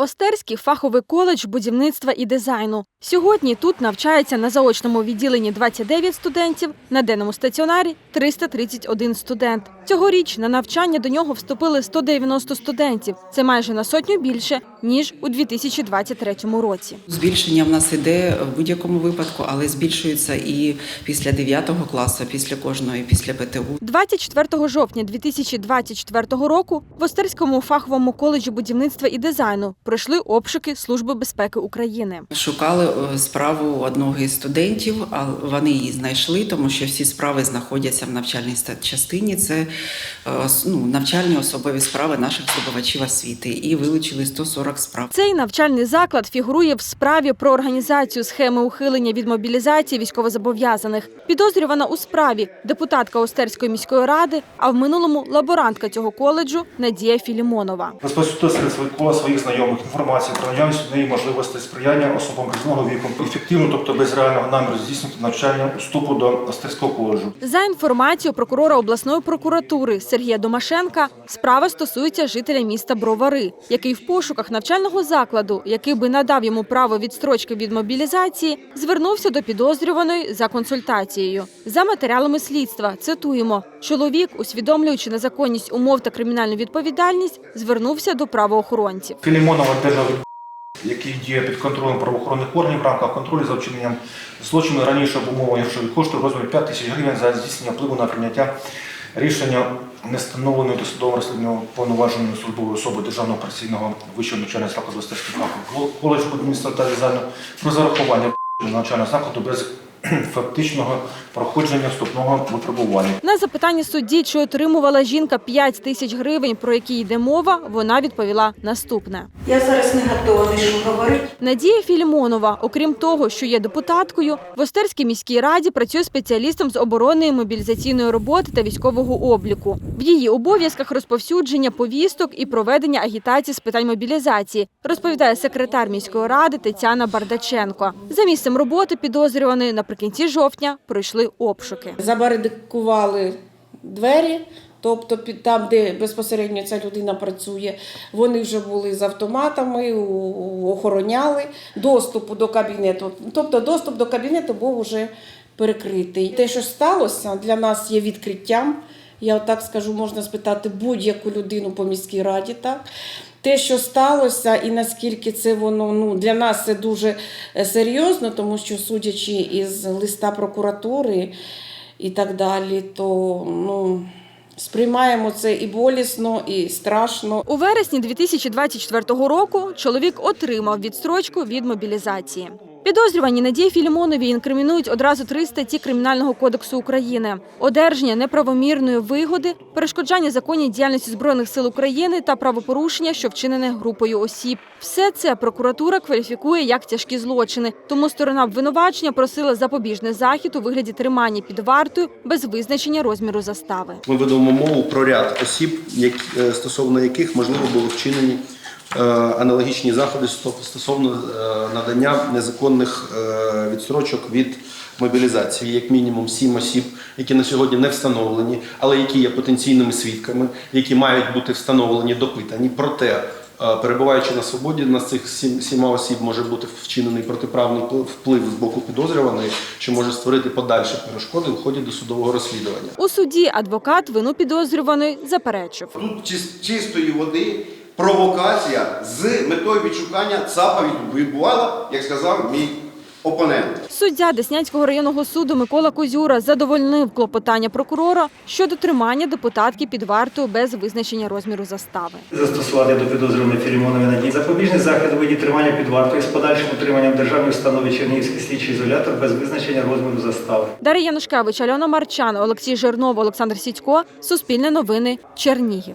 Остерський фаховий коледж будівництва і дизайну. Сьогодні тут навчається на заочному відділенні 29 студентів, на денному стаціонарі 331 студент. Цьогоріч на навчання до нього вступили 190 студентів. Це майже на сотню більше ніж у 2023 році. Збільшення в нас іде в будь-якому випадку, але збільшується і після 9 класу, після кожної, після ПТУ. 24 жовтня 2024 року в Остерському фаховому коледжі будівництва і дизайну пройшли обшуки Служби безпеки України. Шукали е, справу одного із студентів, а вони її знайшли, тому що всі справи знаходяться в навчальній частині. Це е, ну, навчальні особові справи наших здобувачів освіти. І вилучили 140 справ. Цей навчальний заклад фігурує в справі про організацію схеми ухилення від мобілізації військовозобов'язаних. Підозрювана у справі депутатка Остерської міської ради, а в минулому лаборантка цього коледжу Надія Філімонова. розповсюдити серед кола своїх знайомих інформацію про наявність неї можливостей сприяння особам різного віку, ефективно, тобто без реального наміру здійснити навчання вступу до Остерського коледжу. За інформацією прокурора обласної прокуратури Сергія Домашенка, справа стосується жителя міста Бровари, який в пошуках навчального закладу, який би надав йому право відстрочки від мобілізації, звернувся до підозрюваної за консультацією. За матеріалами слідства цитуємо: чоловік, усвідомлюючи незаконність умов та кримінальну відповідальність, звернувся до правоохоронців. Філімонова держав, який діє під контролем правоохоронних органів в рамках контролю за вчиненням злочину раніше обумовлення грошових коштів в розмірі 5 тисяч гривень за здійснення впливу на прийняття рішення не встановленої досудового розслідування повноваженою службовою особою Державного операційного вищого навчального закладу Остерський фаховий коледж будівництва та дизайну про зарахування навчального закладу без фактичного проходження вступного випробування. На запитання судді, чи отримувала жінка 5 тисяч гривень, про які йде мова, вона відповіла наступне. Я зараз не готова нічого говорити. Надія Філімонова, окрім того, що є депутаткою, в Остерській міській раді працює спеціалістом з оборонної мобілізаційної роботи та військового обліку. В її обов'язках розповсюдження повісток і проведення агітації з питань мобілізації, розповідає секретар міської ради Тетяна Бардаченко. За місцем роботи підозрюваної наприкінці жовтня пройшли обшуки. забарикували двері. Тобто там, де безпосередньо ця людина працює, вони вже були з автоматами, охороняли доступу до кабінету. Тобто доступ до кабінету був вже перекритий. Те, що сталося, для нас є відкриттям. Я так скажу, можна спитати будь-яку людину по міській раді. Так? Те, що сталося, і наскільки це воно ну, для нас це дуже е, серйозно, тому що судячи із листа прокуратури і так далі, то ну, сприймаємо це і болісно, і страшно. У вересні 2024 року чоловік отримав відстрочку від мобілізації. Підозрювані Надії Філімонові інкримінують одразу три статті Кримінального кодексу України: одержання неправомірної вигоди, перешкоджання законній діяльності збройних сил України та правопорушення, що вчинене групою осіб. Все це прокуратура кваліфікує як тяжкі злочини. Тому сторона обвинувачення просила запобіжний захід у вигляді тримання під вартою без визначення розміру застави. Ми ведемо мову про ряд осіб, е, стосовно яких можливо були вчинені аналогічні заходи сто- стосовно е, надання незаконних е, відстрочок від мобілізації. Як мінімум сім осіб, які на сьогодні не встановлені, але які є потенційними свідками, які мають бути встановлені, допитані. Проте, е, перебуваючи на свободі, на цих сім, сіма осіб може бути вчинений протиправний вплив- вплив з боку підозрюваної, що може створити подальші перешкоди в ході досудового розслідування. У суді адвокат вину підозрюваної заперечив. Тут чистої води провокація з метою відшукання ЦАПа від- відбувала, як сказав мій опонент. Суддя Деснянського районного суду Микола Козюра задовольнив клопотання прокурора щодо тримання депутатки під вартою без визначення розміру застави. Застосувати до підозрюваної Філімонової Надії запобіжний захід у виді тримання під вартою з подальшим утриманням в державній установі Чернігівський слідчий ізолятор без визначення розміру застави. Дар'я Янушкевич, Альона Марчан, Олексій Жирнов, Олександр Сідько. Суспільне новини. Чернігів.